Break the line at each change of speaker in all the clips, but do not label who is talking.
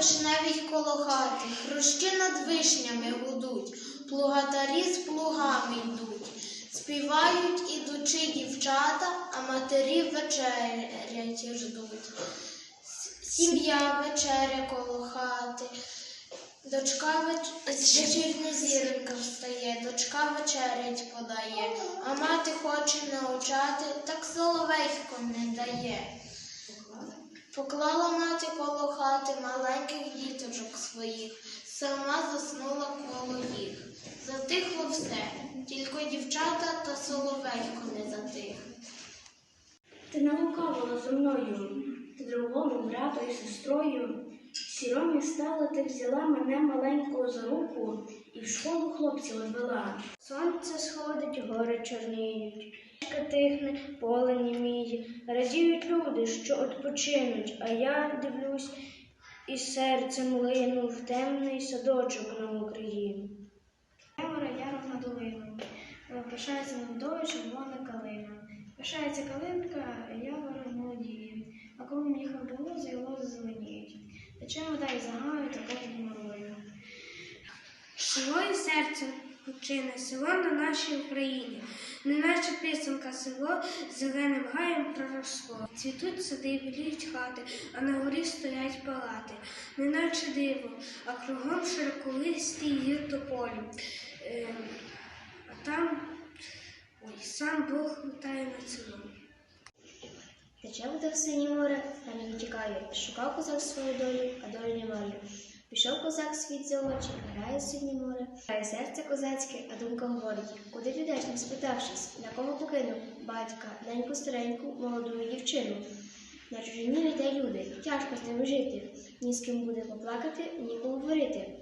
вишневі коло хати, хрущі над вишнями гудуть, плугатарі з плугами йдуть. Співають ідучи дівчата, а матері вечерять ждуть. Сім'я вечеря коло хати, дочка веч... вечірня зіронька встає, дочка вечерять подає, а мати хоче навчати, так соловейко не дає. Поклала мати коло хати маленьких діточок своїх, сама заснула коло їх. Затихло все, тільки дівчата та соловейко не затих.
Ти не лукавила зо мною, ти другому брату і сестрою. Сіромі стала, ти взяла мене маленького за руку і в школу хлопців відвела. Сонце сходить, гори чорніють, річка тихне, поле німіє. Радіють люди, що відпочинуть, а я дивлюсь і серцем лину в темний садочок на Україну. Ямора яром на долину, пишається над водою червона калина. Пишається калинка, явора молодіє, а коли міха було, зайло зеленіють. Тече вода і загаю також морою. Село і почине, село на нашій Україні, неначе писанка село зеленим гаєм проросло. Цвітуть сади, біліють хати, а на горі стоять палати, неначе диво, а кругом широколисті гір тополі. Ем, а там ой, сам Бог летає над селом. Тече вода в синє море, та не тікає. Шукав козак свою долю, а долі немає. Пішов козак світ за очі, грає синє море, грає серце козацьке, а думка говорить, куди підеш, не спитавшись, на кого покинув батька, неньку стареньку, молоду дівчину. На чужині літає люди, тяжко з ними жити, ні з ким буде поплакати, ні поговорити.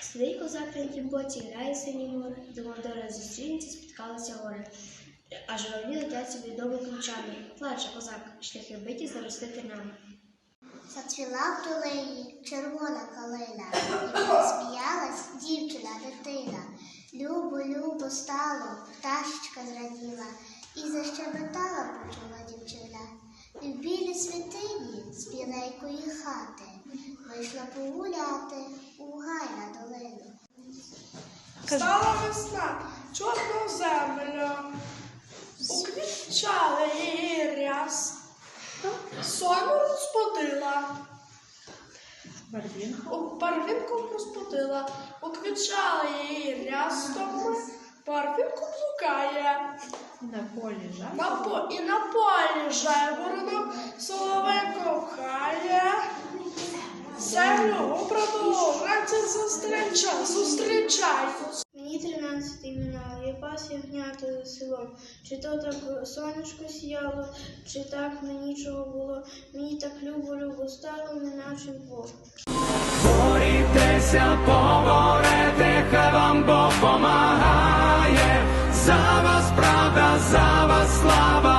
Сидить козак на тім боці, грає синє море, думав доля зустрінеться, спіткалися горе. А журавлі летять собі довго ключами. Плаче козак, шляхи биті заросли тернами.
Зацвіла в долині червона калина, і засміялась дівчина дитина. Любо, любо стало, пташечка зраділа, і защебетала почула дівчина. І в білій святині з білейкої хати вийшла погуляти у гай на долину.
Стала весна, чорна земля, уквітчали її ряс, сойму розподила, у барвінку розподила, уквітчали її рястом, барвінку блукає,
На полі жах.
на по, і на полі жайворонок соловейко пхає. Землю обраду, вранці зустрічай.
Тринадцятий минало, я пас ягнята за селом. Чи то так сонечко сіяло, чи так на нічого було. Мені так любо, любо стало, неначе Бог.
Борітеся, поборете, хай вам Бог помагає. За вас правда, за вас слава